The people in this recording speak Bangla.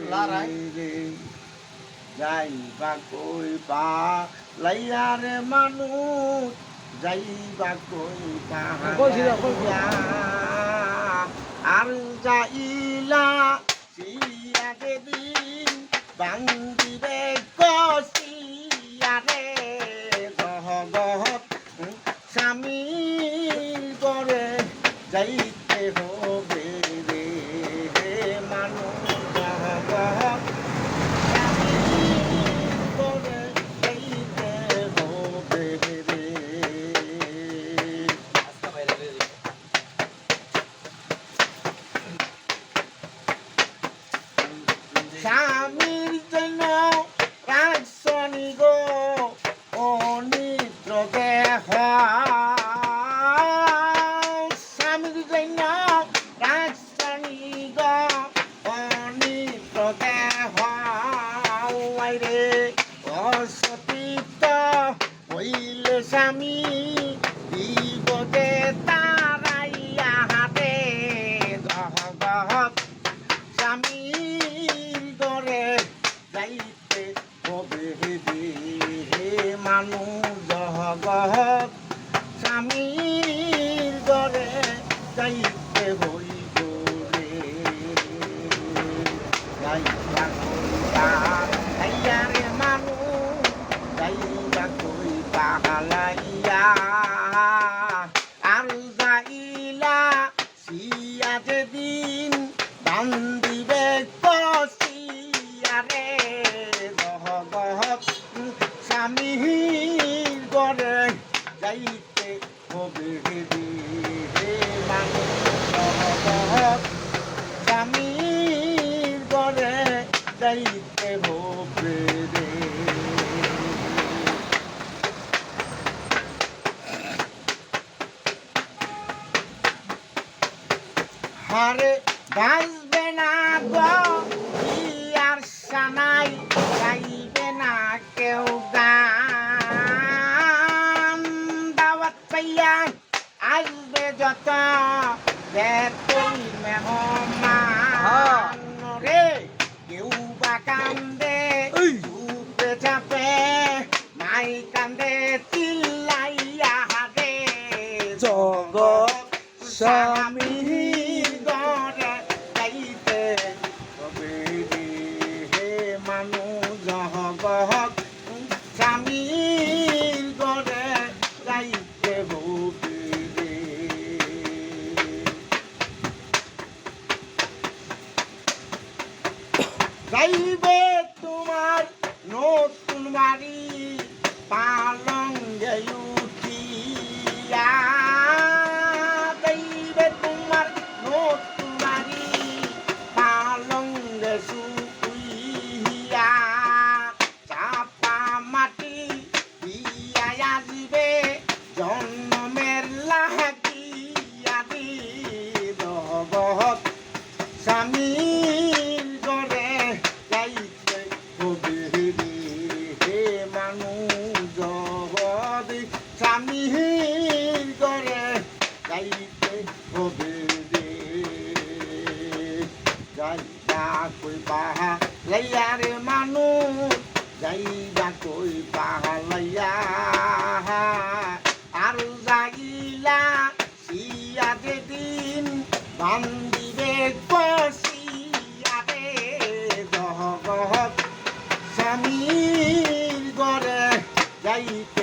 রে যাইবা কই পা লাইয়া রে মানুষ যাইবা কই পা কইছি না, কইছি। আর যাইলা সিয়া দে দিন বান্দিবে কসিয়া রে গহ গহ স্বামী করে যাইতে হবে রে অসতীত হইলে স্বামী বিপদে তারাইয়া হাতে গহ গহ স্বামীর গরে যাইতে হবে রে হে মানুষ জগৎ স্বামীর গরে যাইতে হইব রে। যাইবা দান দিবে কষিয়ারে গহ গহ স্বামীর গরে যাইতে হবে হে মানুষ গহ গহ স্বামীর গরে যাইতে হবে রে। হারে বাঁচবে না গো আর সানাই গাইবে না কেউ গান। দাওয়াত পাইয়া আসবে যত বেতই মেহমান রে। কেউ বা কান্দে। চুপে চাপে নাই কান্দে চিল্লাইয়া হারে জগৎ স্বামীর যাইবে তোমার নতুন বাড়ি পালং উঠিয়া লইয়া রে মানু, যাইবা কই পাহা লইয়া? আর জাগিলা, সিয়া যেদিন বান্দিবে দহ গহ স্বামীর গড়ে যাইতে